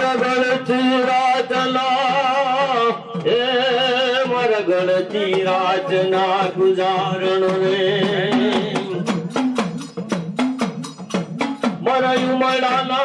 गलती राजना मर गलती राज ना गुज़ारणो रे मरू मड़ ना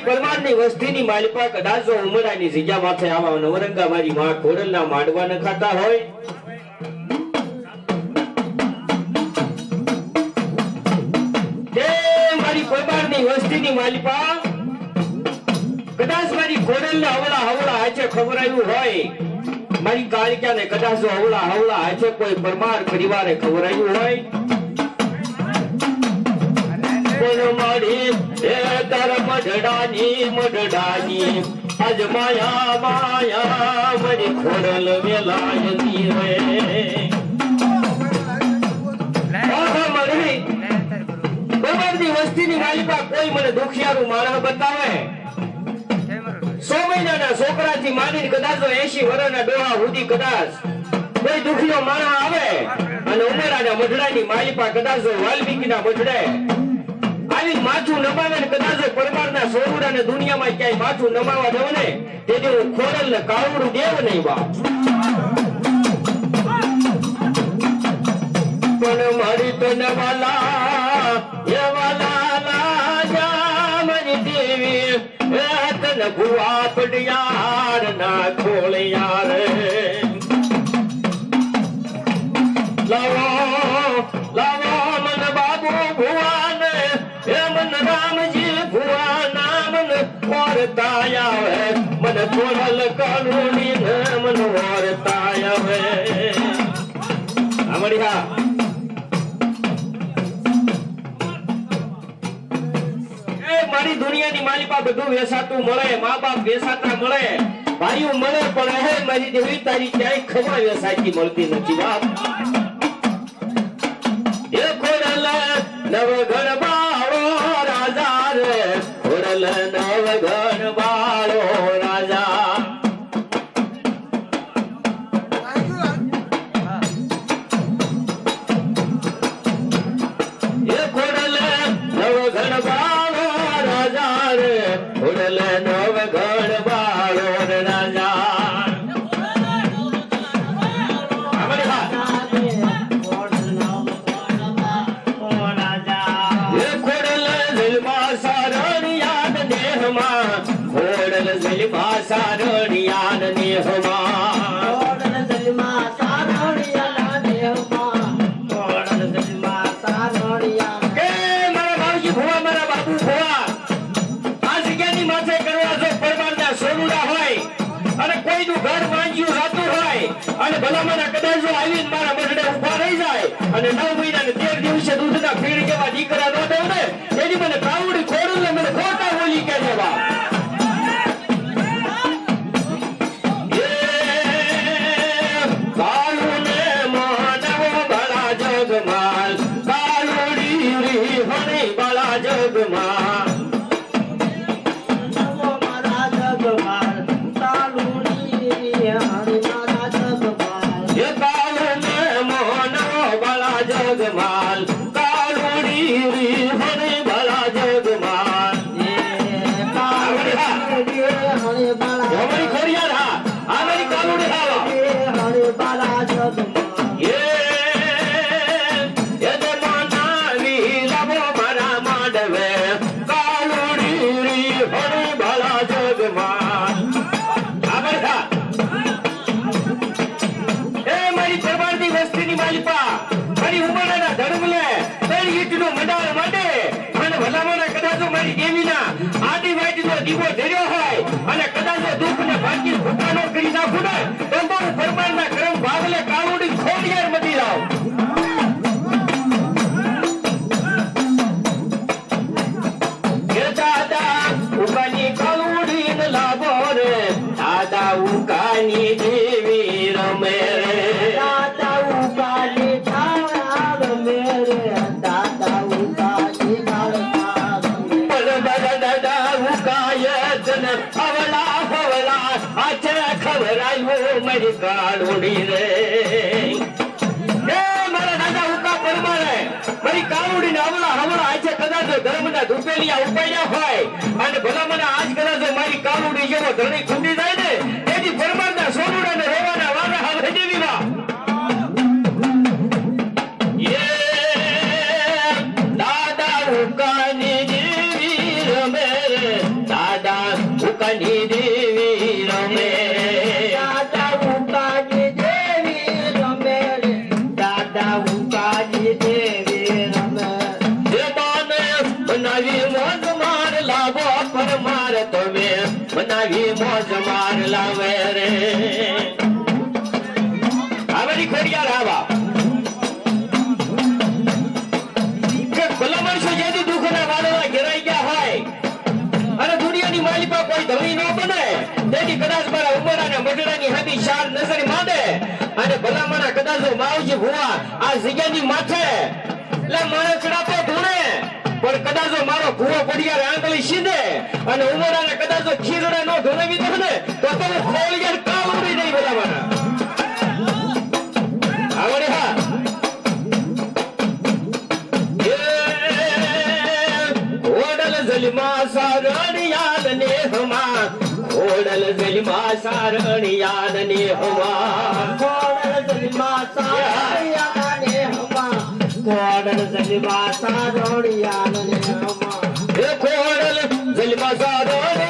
મારી પરમારની વસ્તીની માલિપા કદાચ જો ઉમરાની જગ્યા માથે આવા નવરંગા મારી માં ખોડલના માંડવા ન ખાતા હોય. મારી પરમારની વસ્તીની કદાચ મારી ખોડલના હવળા હવળા કોઈ પરમાર પરિવારે ખવરાયું હોય. પણ મળી એ તાર મઢડાની મઢડાની. આજ માયા માયા મરી ખોડલ વેલાયતી રે. કોઈ મને દુખિયારું માણસ બતાવે? સો મહિનાના છોકરાથી માંડીને કદાચ એસી વર્ષના ડોહા સુધી કદાચ કોઈ દુખિયો માણસ આવે. અને ઉમેરાના મઢડાની માલિકા કદાચ વાલ્મીકીના મઢડે આવી માથું નમાવે ને કદાચ પરમારના સોરુડા ને દુનિયામાં ક્યાંય માથું નમાવા દઉં ને તેથી હું ખોરલ ને કાવડું દેવ નહીં બાપ. પણ મારી તો નવાલા એ વાલા લાજા મારી દેવી તન ભુવા પડિયાર ના ખોળ યાર ખોડલ કાનુની ને મન અમારી હા મારી માલિપા બધું વેસાતું મળે મા બાપ વેસાતા મળે, ભાઈઓ મળે પણ હે, મારી જેવી તારી ક્યાંય ખબર વેસાતી મળતી નથી, બાપ. એ ખોડલ નવ ગણ રાજા રે ખોડલ કોઈનું ઘર વાંજ્યું રાતું હોય અને ભલામણ કદાચ જો આવીને મારા મઢડે ઊભા રહી જાય અને નવ મહિના ને તેર દિવસે દૂધના ફીણ જેવા દીકરા ન દઉં ને? એની મને કાવડી ખોડું ને મને ખોટા દીવો ધર્યો હોય અને કદાચ દુઃખ ને ભાગ્ય ભૂખાનો કરી નાખું ને, તો બહુ ના કરમ ભાગલે કાળુડી ખોડિયાર મટી દાદા ઉકાલી થાળા રમે પણ દાદા દાદા ઉકાય જન હવલા હવલા આચે ખવરાયું મારી કાળુડી રે એ મારા દાદા ઉકા પરમારે મારી કાળુડી ને હવલા હવલા આચે કદાચ ધર્મના ધૂપેલિયા ઉપાડ્યા હોય અને ભલા મને આજ કદાચ મારી કાળુડી જેવો ધરણી માર લાવે રે. આવડી ખોડિયાર આવા. ભલા માણસો જેથી દુઃખના વાદળા ઘેરાઈ ગયા હોય, અને દુનિયાની માલિકા કોઈ ધણી ન બને, તેથી કદાચ મારા ઉમરાના મઢડાની હાથી શાર નજર માંડે, અને ભલામણા કદાચ માવજી ભુવા આ જગ્યાની માથે, એટલે મારે ચડાતો ધૂણે પણ કદાચ મારો ભૂવો પડિયાર આંગળી સીધે અને ઉમરાને કદાચ ખીરડા નો ધૂણવી દે ને તો તો હું ખોળિયાર કાળ ઉડી નહીં ભલામણા. આવડે હા. ઓડલ જલમા સારણિયાલ ને હમા ઓડલ જલમા સારણિયાલ ને હમા કોડલ જલમા સારણિયા ને હમા કોડલ જલમા સારણિયા ને કોડલ જલમા સારણિયાલ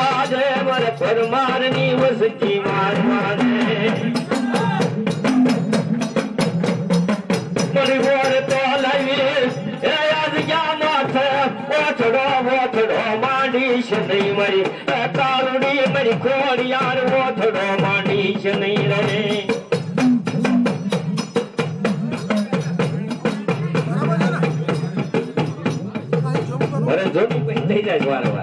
રવા દે મારે પરમારની વસતી મારવા દે પરિવાર તો લાવી એ આજ ક્યાં માથે ઓથડો ઓથડો માંડી છે નહીં મારી. એ કાળુડી ખોડિયાર ઓથડો માંડી છે નહીં રે અરે જોડું થઈ જાય છે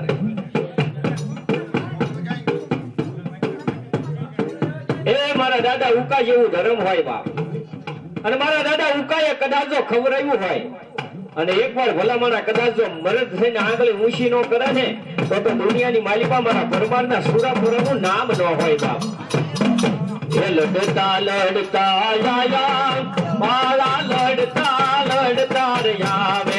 દાદા ઉકા જેવું ધર્મ હોય બાપ. અને મારા દાદા ઉકાએ કદાચ જો ખવરાયું હોય. અને એકવાર ભલામણા કદાચ જો મરદ થઈને આંગળી ઊંચી નો કરે ને, તો તો દુનિયાની માલિકા મારા પરમારના સુરાપુરાનું નામ ન હોય બાપ. લડતા લડતા આયા માળા લડતા લડતા રે આવે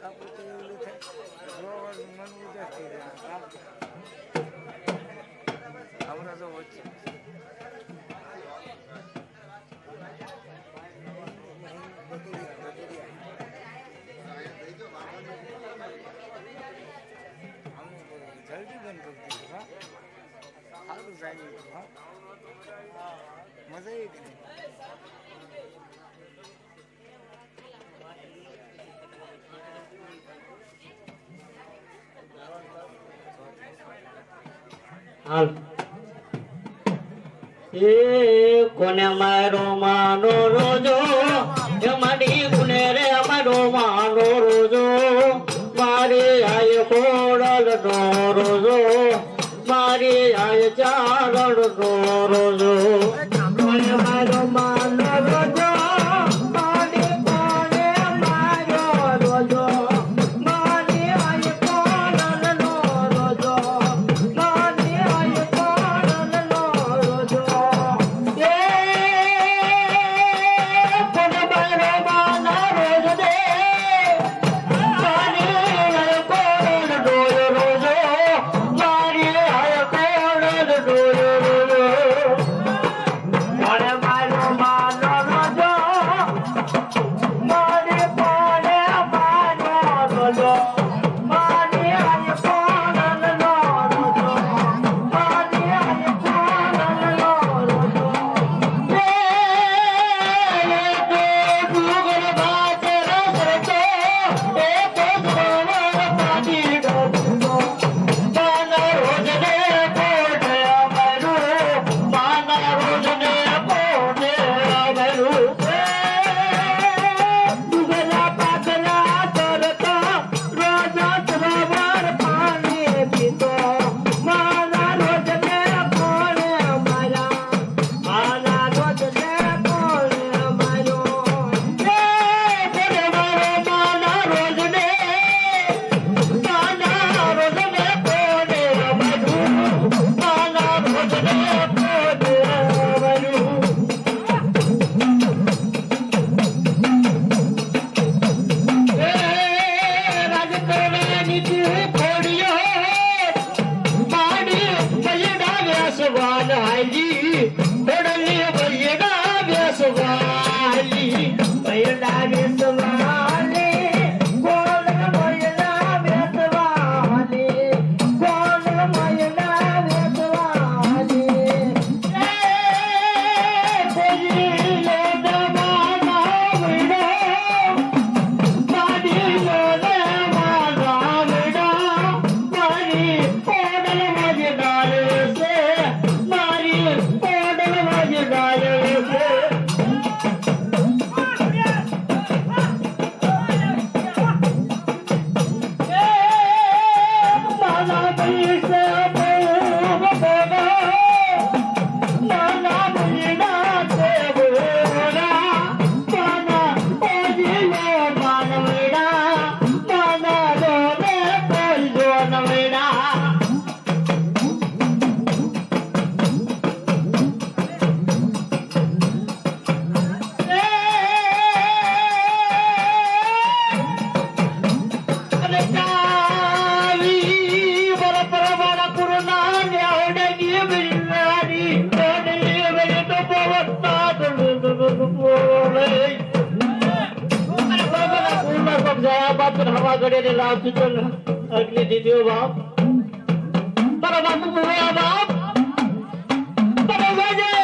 કાપડ કેવું છે. જોવાનું મન ઉદાસ થઈ જાય હાલ. એ કોને મારો માનો રોજો? એ મારી ગુને રે મારો માનો રોજો. મારે આય કોડલ નો રોજો. મારે આય ચારળ નો રોજો. هواڙي لڳي باپ پر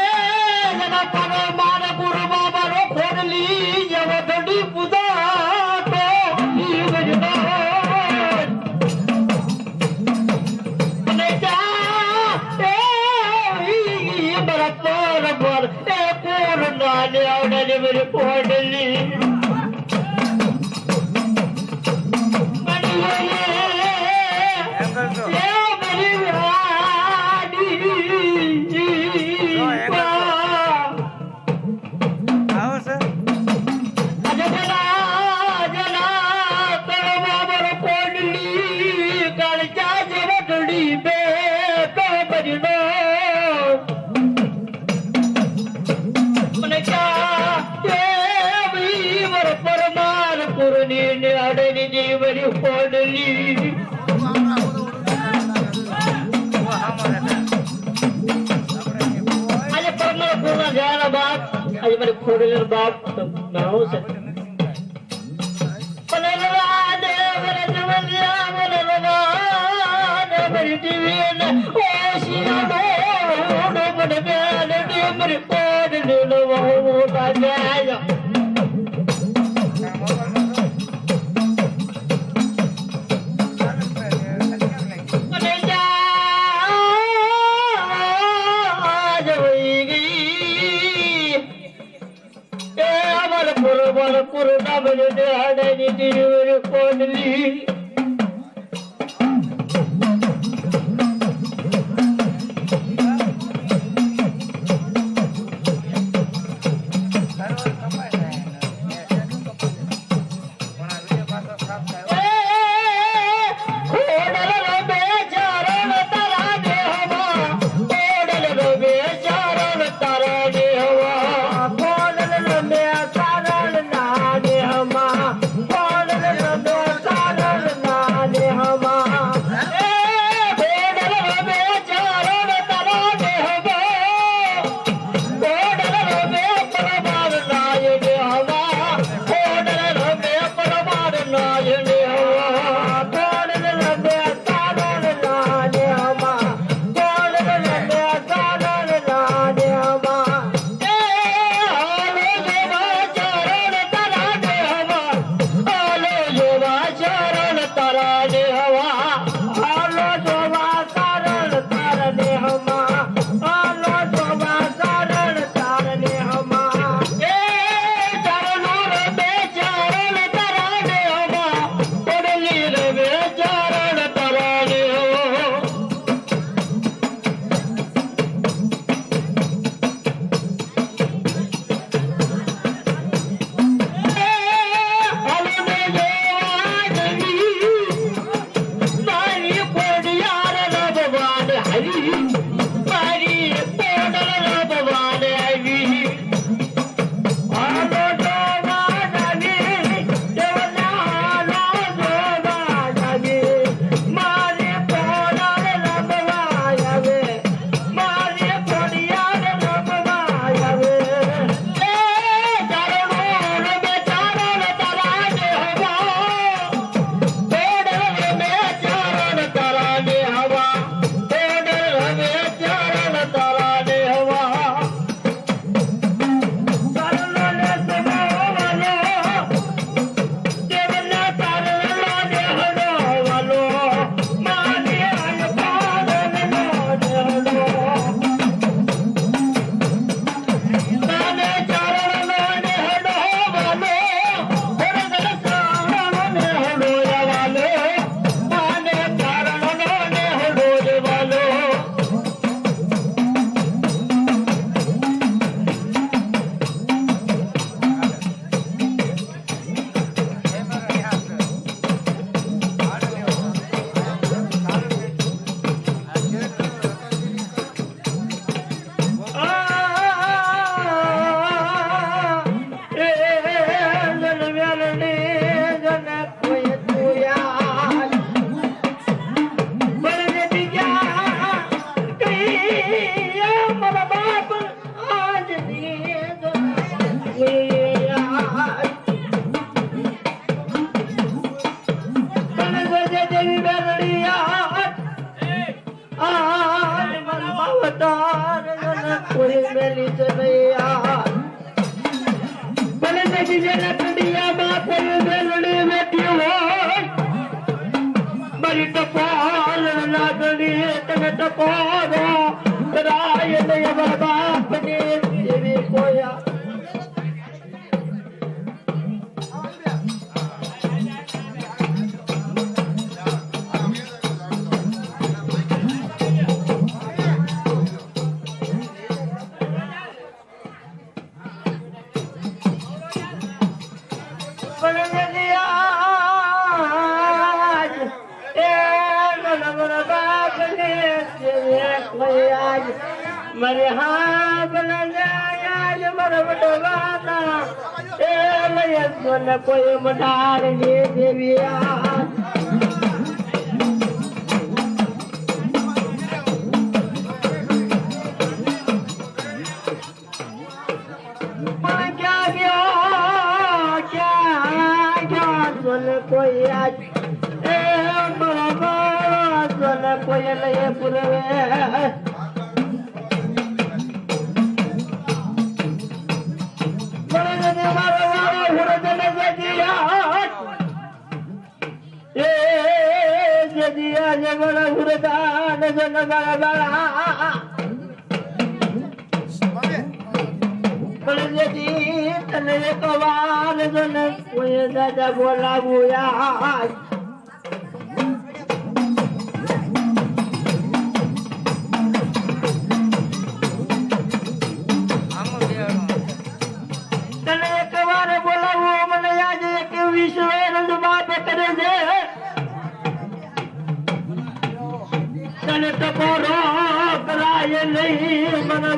خوديلن بات ناروس پلالا ده ور جونديا نلوا نبرتي وين ಪುರ ಬಲ ಪುರದ ಬಲದ ಅಡಗಿ ತಿರುವರು ಕೋಣಲಿ मरे हा न वॾो न को دان جو نظر بالا مامي کليتي تن कपोड़ो नई मना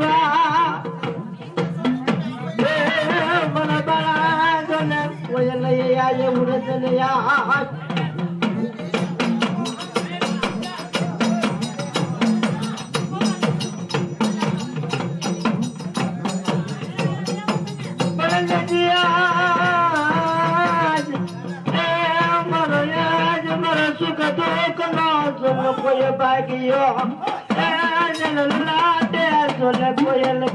नज़ार जी Boy, you're I'm in a lot of days. So let's.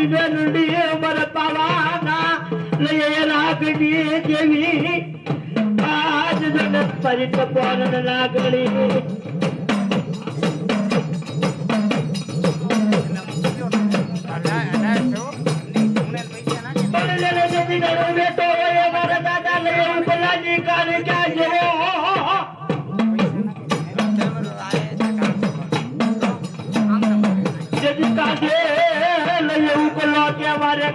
ಹರಿವೇನುಡಿ ಬರಪವಾನ ಲಯರಾಗಡಿ ದೇವಿ ರಾಜನ ಪರಿತ ಪಾಲನ ನಾಗಳಿ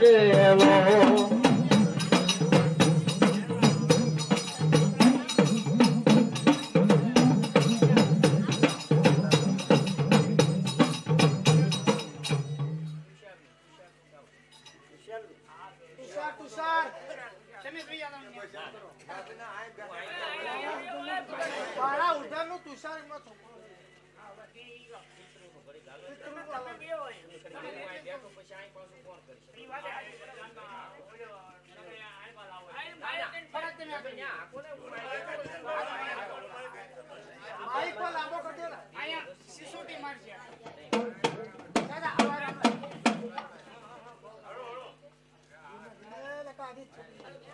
Yeah. માઈક પર લાંબો કરજો ને અહીંયા સિસોટી મારશે દાદા આવા એ લકા આધી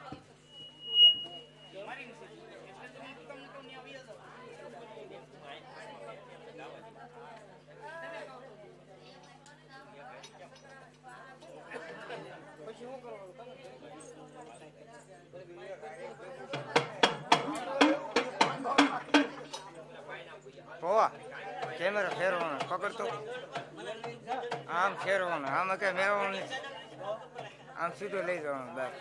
હોવા કેમેરા ફેરવાનો પકડતો? આમ ફેરવાનો આમ કઈ મેળવવાનું આમ સીધો લઈ જવાનું બસ.